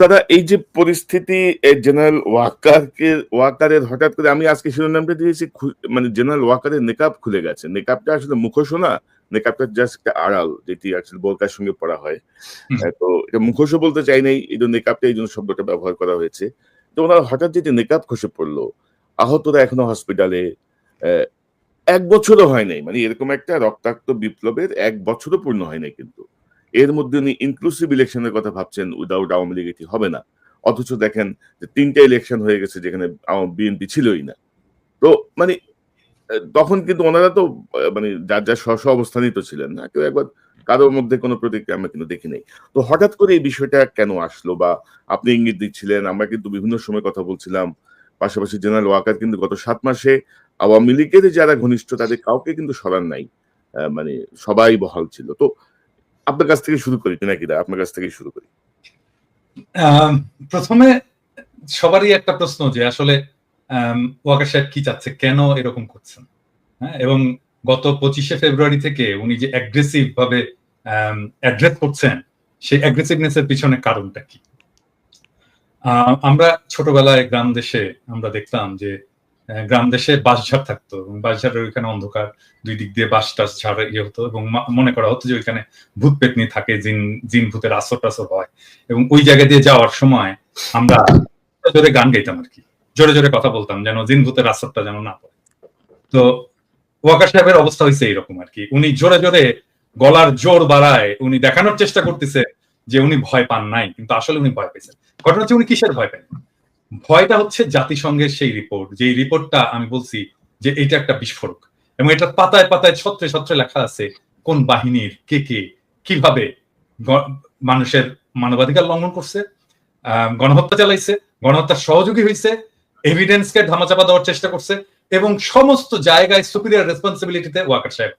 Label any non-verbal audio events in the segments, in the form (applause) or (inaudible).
দাদা এই যে পরিস্থিতি জেনারেল ওয়াকারকে ওয়াকারের হঠাৎ করে আমি আজকে শিরোনামটা দিয়েছি মানে জেনারেল ওয়াকারের নেকাব খুলে গেছে। নেকাবটা আসলে মুখোশ না নেকাবটা জাস্ট একটা আড়াল যেটি আসলে বোরকার সঙ্গে পড়া হয়। তো এটা মুখোশও বলতে চাই নাই এই জন্য নেকাবটা এই জন্য শব্দটা ব্যবহার করা হয়েছে। তো ওনার হঠাৎ যেটি নেকাব খসে পড়ল আহতরা এখনও হসপিটালে এক বছরও হয় নাই। মানে এরকম একটা রক্তাক্ত বিপ্লবের এক বছরও পূর্ণ হয় নাই কিন্তু। এর মধ্যে উনি ইনক্লুসিভ ইলেকশনের কথা ভাবছেন উইদাউট আওয়ামী লীগ এটি হবে না। অথচ দেখেন যে তিনটা ইলেকশন হয়ে গেছে যেখানে বিএনপি ছিলই না। তো মানে তখন কিন্তু ওনারা তো মানে যার যার স্ব অবস্থানই তো ছিলেন না। কেউ একবার কারোর মধ্যে কোনো প্রতিক্রিয়া আমরা কিন্তু দেখি নাই। তো হঠাৎ করে এই বিষয়টা কেন আসলো বা আপনি ইঙ্গিত দিচ্ছিলেন? আমরা কিন্তু বিভিন্ন সময় কথা বলছিলাম। পাশাপাশি জেনারেল ওয়াকার কিন্তু গত সাত মাসে আওয়ামী লীগের যারা ঘনিষ্ঠ, তাদের কাউকে কিন্তু সরান নাই। মানে সবাই বহাল ছিল। তো আপনার কাছ থেকে শুরু করি, নাকি দা? আপনার কাছ থেকে শুরু করি। প্রথমে সবারই একটা প্রশ্ন যে আসলে ওয়াকার সাহেব কি চাচ্ছে? কেন এরকম করছেন? হ্যাঁ এবং গত পঁচিশে ফেব্রুয়ারি থেকে উনি যে অ্যাগ্রেসিভ ভাবে অ্যাড্রেস করছেন, সেই অ্যাগ্রেসিভনেস এর পিছনে কারণটা কি? আমরা ছোটবেলায় গ্রাম দেশে আমরা দেখতাম যে গ্রাম দেশে বাঁশঝাড় থাকতো এবং বাঁশঝাড়ের ওইখানে অন্ধকার, দুই দিক দিয়ে বাঁশ টাস ঝাড় ইয়ে হতো এবং মনে করা হতো যে ওইখানে ভূত পেতনি থাকে, জিন জিন ভূতের আসর টাসর হয়। এবং ওই জায়গা দিয়ে যাওয়ার সময় আমরা জোরে গান গাইতাম আর কি। জোরে জোরে কথা বলতাম যেন জিন ভূতের আসরটা যেন না পড়ে। তো ওয়াকার সাহেবের অবস্থা হয়েছে এরকম আর কি। উনি জোরে জোরে গলার জোর বাড়ায় উনি দেখানোর চেষ্টা করতেছে যে উনি ভয় পান নাই, কিন্তু আসলে উনি ভয় পেয়েছেন। ঘটনা হচ্ছে উনি কিসের ভয় পেন ভয়টা হচ্ছে জাতিসংঘের সেই রিপোর্ট যে রিপোর্টটা আমি বলছি যে এটা একটা বিস্ফোরক। এবং এটা পাতায় পাতায় ছত্রে ছত্রে লেখা আছে কোন বাহিনীর কে কে কীভাবে মানুষের মানবাধিকার লঙ্ঘন করছে গণহত্যা চালাইছে গণহত্যার সহযোগী হয়েছে এভিডেন্সকে ধামাচাপা দেওয়ার চেষ্টা করছে, এবং সমস্ত জায়গায় সুপিরিয়র রেসপন্সিবিলিটিতে ওয়াকার সাহেব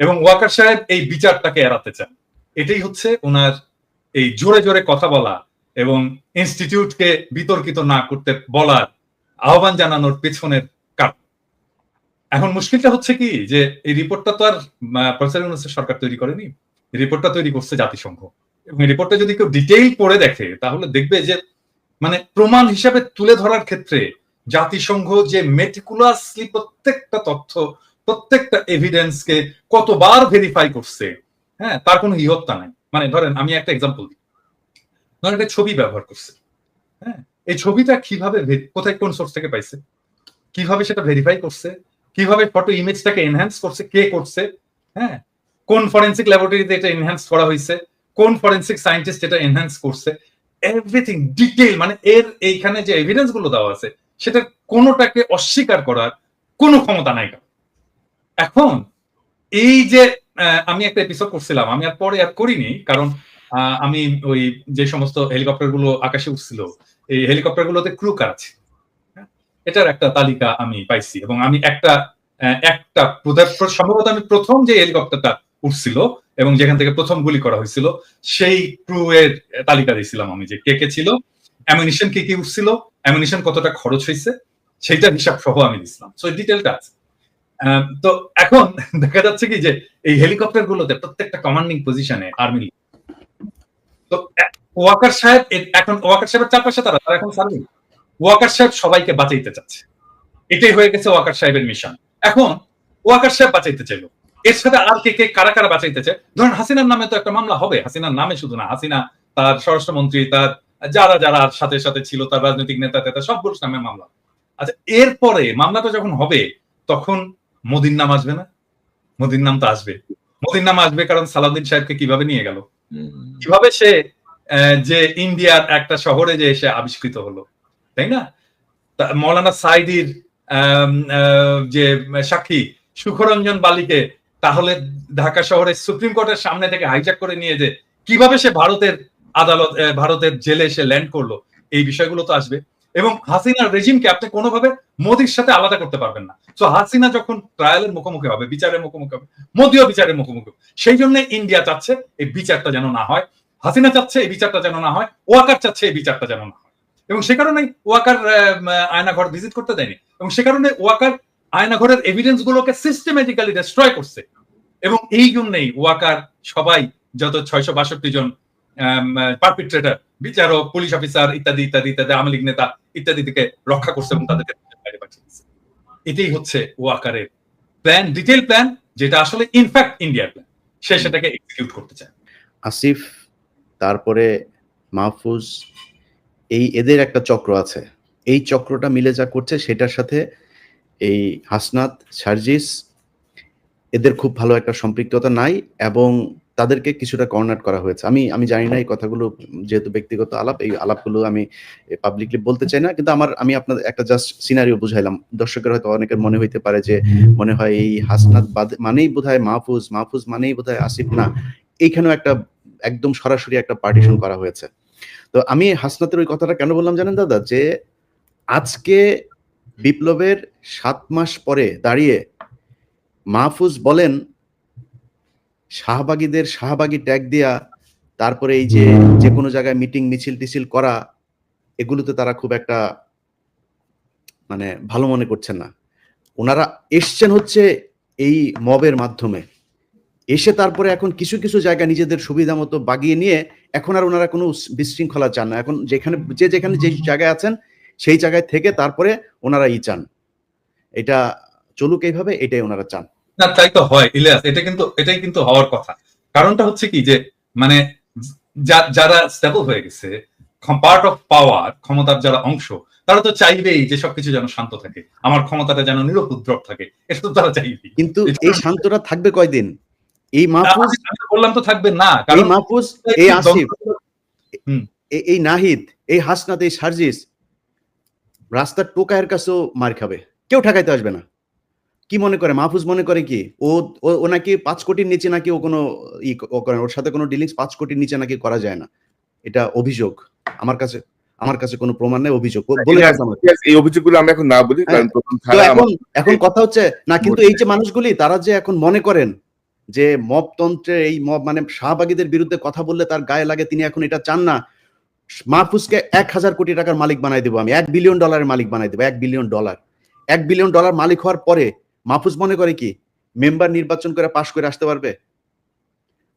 এবং ওয়াকার সাহেব এই বিচারটাকে এড়াতে চান। এটাই হচ্ছে ওনার এই জোরে জোরে কথা বলা এবং ইনস্টিটিউটকে বিতর্কিত না করতে বলার আহ্বান জানানোর পেছনের কারণ। এখন মুশকিলটা হচ্ছে কি যে এই রিপোর্টটা তো আর প্রফেসর সরকার তৈরি করেনি। রিপোর্টটা তৈরি করছে জাতিসংঘ। এবং এই রিপোর্টটা যদি কেউ ডিটেইল পড়ে দেখে, তাহলে দেখবে যে মানে প্রমাণ হিসাবে তুলে ধরার ক্ষেত্রে জাতিসংঘ যে মেটিকুলাসলি প্রত্যেকটা তথ্য, প্রত্যেকটা এভিডেন্সকে কতবার ভেরিফাই করছে হ্যাঁ তার কোনো ইহত্যা নাই। মানে ধরেন আমি একটা এক্সাম্পল দিই। ধরেন একটা ছবি ব্যবহার করছে। হ্যাঁ? এই ছবিটা কীভাবে কোথায় কোন সোর্স থেকে পাইছে? কীভাবে সেটা ভেরিফাই করছে? কীভাবে ফটো ইমেজটাকে এনহ্যান্স করছে? কে করছে? হ্যাঁ? কোন ফরেন্সিক ল্যাবরেটরিতে এটা এনহ্যান্স করা হয়েছে কোন ফরেন্সিক সায়েন্টিস্ট এটা এনহ্যান্স করছে? এভরিথিং ডিটেইল মানে এর এইখানে যে এভিডেন্সগুলো দেওয়া আছে সেটা কোনোটাকে অস্বীকার করার কোনো ক্ষমতা নাই এখন এই যে আমি একটা এপিসোড করছিলাম, আমি আর পরে আর করিনি, কারণ আমি ওই যে সমস্ত হেলিকপ্টারগুলো আকাশে উঠছিল, এই হেলিকপ্টার গুলোতে ক্রু হ্যাঁ? এটার একটা তালিকা আমি পাইছি এবং আমি একটা একটা সম্ভবত আমি প্রথম যে হেলিকপ্টারটা উঠছিল এবং যেখান থেকে প্রথম গুলি করা হয়েছিল, সেই ক্রু এর তালিকা দিয়েছিলাম আমি যে কে কে ছিল অ্যামিনিশন কি কি উঠছিল অ্যামিনিশন কতটা খরচ হয়েছে, সেইটার হিসাব সহ আমি দিছিলাম সো ডিটেলটা আছে তো এখন (laughs) দেখা যাচ্ছে কি যে এই হেলিকপ্টার গুলোতে প্রত্যেকটা কমান্ডিং পজিশনে আর্মি ওয়াকার সাহেব এখন ওয়াকার সাহেবের চারপাশে তারা তারা এখন ওয়াকার সাহেব সবাইকে বাঁচাইতে চাচ্ছে। এটাই হয়ে গেছে ওয়াকার সাহেবের মিশন এখন ওয়াকার সাহেব বাঁচাইতে চাইলো। এর সাথে আর কে কে, কারা কারা হাসিনার নামে তো একটা মামলা হবে। হাসিনার নামে শুধু না, হাসিনা, তার স্বরাষ্ট্রমন্ত্রী, তার যারা যারা সাথে সাথে ছিল, তার রাজনৈতিক নেতা টেতা সবগুলোর নামে মামলা। আচ্ছা এরপরে মামলাটা যখন হবে, তখন মোদির নাম আসবে না? মোদির নাম তো আসবে। মোদির নাম আসবে কারণ সালাউদ্দিন সাহেবকে কীভাবে নিয়ে গেল? কীভাবে সে যে ইন্ডিয়ার একটা শহরে যে এসে আবিষ্কৃত হলো, তাই না? মৌলানা সাইদির যে সাক্ষী সুখরঞ্জন বালিকে তাহলে ঢাকা শহরের সুপ্রিম কোর্টের সামনে থেকে হাইজ্যাক করে নিয়ে যে কীভাবে সে ভারতের আদালত ভারতের জেলে এসে ল্যান্ড করল, এই বিষয়গুলো তো আসবে। এবং হাসিনার রেজিমকে আপনি কোনোভাবে মোদির সাথে আলাদা করতে পারবেন না। তো হাসিনা যখন ট্রায়ালের মুখোমুখি হবে, বিচারের মুখোমুখি হবে, মোদিও বিচারের মুখোমুখি। সেই জন্য ইন্ডিয়া চাচ্ছে এই বিচারটা যেন না হয়, হাসিনা চাচ্ছে এই বিচারটা যেন না হয়, ওয়াকার চাচ্ছে এই বিচারটা যেন না হয়। এবং সে কারণে ওয়াকার আয়নাঘর ভিজিট করতে দেয়নি। এবং সে কারণে ওয়াকার আয়নাঘরের এভিডেন্স গুলোকে সিস্টেমেটিক্যালি ডিস্ট্রয় করছে। এবং এই জন্যই ওয়াকার সবাই, যত ছয়শো বাষট্টি জন পারপিট্রেটার বিচারক, পুলিশ অফিসার ইত্যাদি ইত্যাদি ইত্যাদি, আওয়ামী লীগ নেতা ইত্যাদি থেকে রক্ষা করছে এবং তাদেরকে বাইরে পাঠিয়ে দিচ্ছে এটাই হচ্ছে ওয়াকারের প্ল্যান ডিটেল প্ল্যান যেটা আসলে ইনফ্যাক্ট ইন্ডিয়ার প্ল্যান সে সেটাকে এক্সিকিউট করতে চায়। আসিফ, তারপরে মাহফুজ, এই এদের একটা চক্র আছে। এই চক্রটা মিলে যা করছে, সেটার সাথে এই হাসনাত, সার্জিস, এদের খুব ভালো একটা সম্পৃক্ততা নাই এবং তাদেরকে কিছুটা কর্নার করা হয়েছে। আমি আমি জানি না এই কথাগুলো যেহেতু ব্যক্তিগত আলাপ এই আলাপগুলো আমি পাবলিকলি বলতে চাই না কিন্তু আমার আমি আপনাদের একটা জাস্ট সিনারিও বুঝাইলাম। দর্শকের হয়তো অনেকের মনে হইতে পারে যে মনে হয় এই হাসনাত বাদ মানেই বোধহয় মাহফুজ মাহফুজ মানেই বোধহয় আসিফ না। এইখানেও একটা একদম সরাসরি একটা পার্টিশন করা হয়েছে। তো আমি হাসনাতের ওই কথাটা কেন বললাম জানেন দাদা? যে আজকে বিপ্লবের সাত মাস পরে দাঁড়িয়ে মাহফুজ বলেন শাহবাগীদের শাহবাগী ট্যাগ দিয়া, তারপরে এই যে যে কোনো জায়গায় মিটিং মিছিল টিছিল করা, এগুলোতে তারা খুব একটা মানে ভালো মনে করছেন না। ওনারা এসছেন হচ্ছে এই মবের মাধ্যমে। এসে তারপরে এখন কিছু কিছু জায়গা নিজেদের সুবিধা মতো বাগিয়ে নিয়ে এখন আর ওনারা কোনো বিশৃঙ্খলা চান না। এখন যেখানে যে যেখানে যে জায়গায় আছেন, সেই জায়গায় থেকে তারপরে ওনারা ই চান। এটা চলুক এইভাবে, এটাই ওনারা চান। না তাই তো হয় ইলিয়াস এটা কিন্তু এটাই কিন্তু হওয়ার কথা। কারণটা হচ্ছে কি যে মানে যারা স্টেবল হয়ে গেছে পার্ট অফ পাওয়ার ক্ষমতার যারা অংশ তারা তো চাইবেই যে সবকিছু যেন শান্ত থাকে। আমার ক্ষমতাটা যেন নিরুপদ্রব থাকে এটা তো তারা চাইবেই। কিন্তু এই শান্তটা থাকবে কয়দিন? এই মাহফুজ বললাম তো থাকবে না এই কারণ মাহফুজ এই আসিফ এই নাহিদ এই হাসনাত এই সার্জিস রাস্তার টোকায়ের কাছেও মার খাবে। কেউ ঠেকাইতে আসবে না। কি মনে করে? মাহফুজ মনে করে কি? ও ও- নাকি পাঁচ কোটির নিচে নাকি ও কোনো ই করে ওর সাথে কোনো ডিলিংস পাঁচ কোটির নিচে নাকি করা যায় না। এটা অভিযোগ। আমার কাছে আমার কাছে কোনো প্রমাণ নেই অভিযোগ। বলে এই অভিযোগগুলো আমরা এখন না বলি কারণ তো ধারা এখন এখন কথা হচ্ছে না কিন্তু এই যে মানুষগুলি তারা যে এখন মনে করেন যে মবতন্ত্রের এই মব মানে শাহবাগীদের বিরুদ্ধে কথা বললে তার গায়ে লাগে তিনি এখন এটা চান না। মাহফুজকে এক হাজার কোটি টাকার মালিক বানাই দেবো আমি এক বিলিয়ন ডলারের মালিক বানাই দেবো এক বিলিয়ন ডলার এক বিলিয়ন ডলার মালিক হওয়ার পরে মাহফুজ মনে করে কি? মেম্বার নির্বাচন করে পাশ করে আসতে পারবে?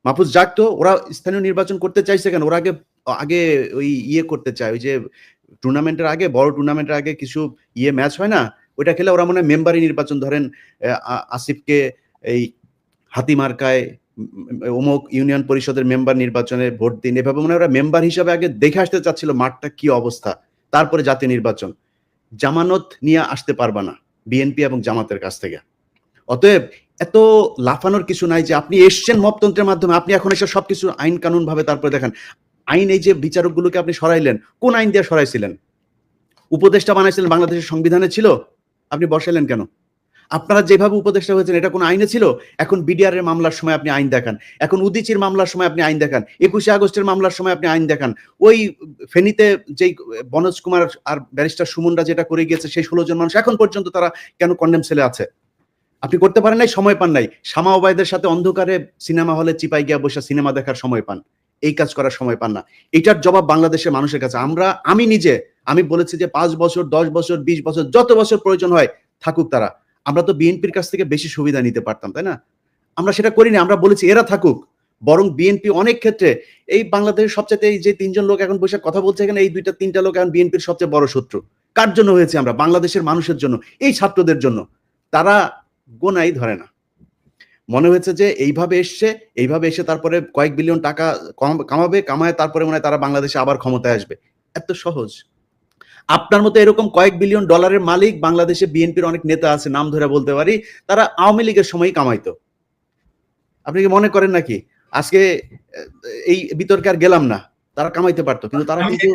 মাহফুজ যাক তো ওরা স্থানীয় নির্বাচন করতে চাইছে কেন? ওরা আগে আগে ওই ইয়ে করতে চায়, ওই যে টুর্নামেন্টের আগে, বড় টুর্নামেন্টের আগে কিছু ইয়ে ম্যাচ হয় না? ওইটা খেলে ওরা মনে হয় মেম্বারই নির্বাচন। ধরেন আসিফকে এই হাতিমার্কায় অমুক ইউনিয়ন পরিষদের মেম্বার নির্বাচনে ভোট দিন। এভাবে মনে ওরা মেম্বার হিসাবে আগে দেখে আসতে চাচ্ছিল মাঠটা কি অবস্থা, তারপরে জাতীয় নির্বাচন। জামানত নিয়ে আসতে পারবা না। বিএনপি এবং জামাতের কাছ থেকে। অতএব এত লাফানোর কিছু নাই যে আপনি এসছেন মপতন্ত্রের মাধ্যমে, আপনি এখন এসে সবকিছু আইন কানুন ভাবে তারপরে দেখেন, আইন এই যে বিচারকগুলোকে আপনি সরাইলেন, কোন আইন দিয়ে সরাইছিলেন? উপদেষ্টা বানাইছিলেন, বাংলাদেশের সংবিধানে ছিল, আপনি বসাইলেন কেন? আপনারা যেভাবে উপদেষ্টা হয়েছেন, এটা কোন আইনে ছিল? এখন বিডিআর এর মামলার সময় আপনি আইন দেখান। এখন উদিচির মামলার সময় আপনি আইন দেখান। একুশে আগস্টের মামলার সময় আপনি আইন দেখান। ওই ফেনীতে যেই বনোজ কুমার আর ব্যারিস্টার সুমনরা যেটা করে গিয়েছে, সেই ষোলো জন মানুষ এখন পর্যন্ত তারা কেন কন্ডেম সেলে আছে? আপনি করতে পারেন নাই, সময় পান নাই। শামা ওবায়দের সাথে অন্ধকারে সিনেমা হলে চিপাই গিয়া বসে সিনেমা দেখার সময় পান। এই কাজ করার সময় পান না। এটার জবাব বাংলাদেশের মানুষের কাছে। আমরা, আমি নিজে, আমি বলেছি যে পাঁচ বছর, দশ বছর, বিশ বছর, যত বছর প্রয়োজন হয়, থাকুক তারা। আমরা তো বিএনপির কাছ থেকে বেশি সুবিধা নিতে পারতাম, তাই না? আমরা সেটা করিনি, আমরা বলেছি এরা থাকুক। বরং বিএনপি অনেক ক্ষেত্রে এই বাংলাদেশের সবচেয়ে এই যে তিনজন লোক এখন বসে কথা বলছে এখানে, এই দুইটা, তিনটা লোক এখন বিএনপির সবচেয়ে বড় শত্রু। কার জন্য হয়েছে আমরা? বাংলাদেশের মানুষের জন্য, এই ছাত্রদের জন্য। তারা গোনাই ধরে না। মনে হয়েছে যে এইভাবে এসছে, এইভাবে এসে তারপরে কয়েক বিলিয়ন টাকা কম- কামাবে, কামায় তারপরে মনে হয় তারা বাংলাদেশে আবার ক্ষমতায় আসবে। এত সহজ। আপনার মতো এরকম কয়েক বিলিয়ন ডলারের মালিক বাংলাদেশে বিএনপির অনেক নেতা আছে নাম ধরে বলতে পারি তারা আওয়ামী লীগের সময় কামাইতো। আপনি কি মনে করেন নাকি? আজকে এই বিতর্কে আর গেলাম না তারা কামাইতে পারতো কিন্তু তারা কিন্তু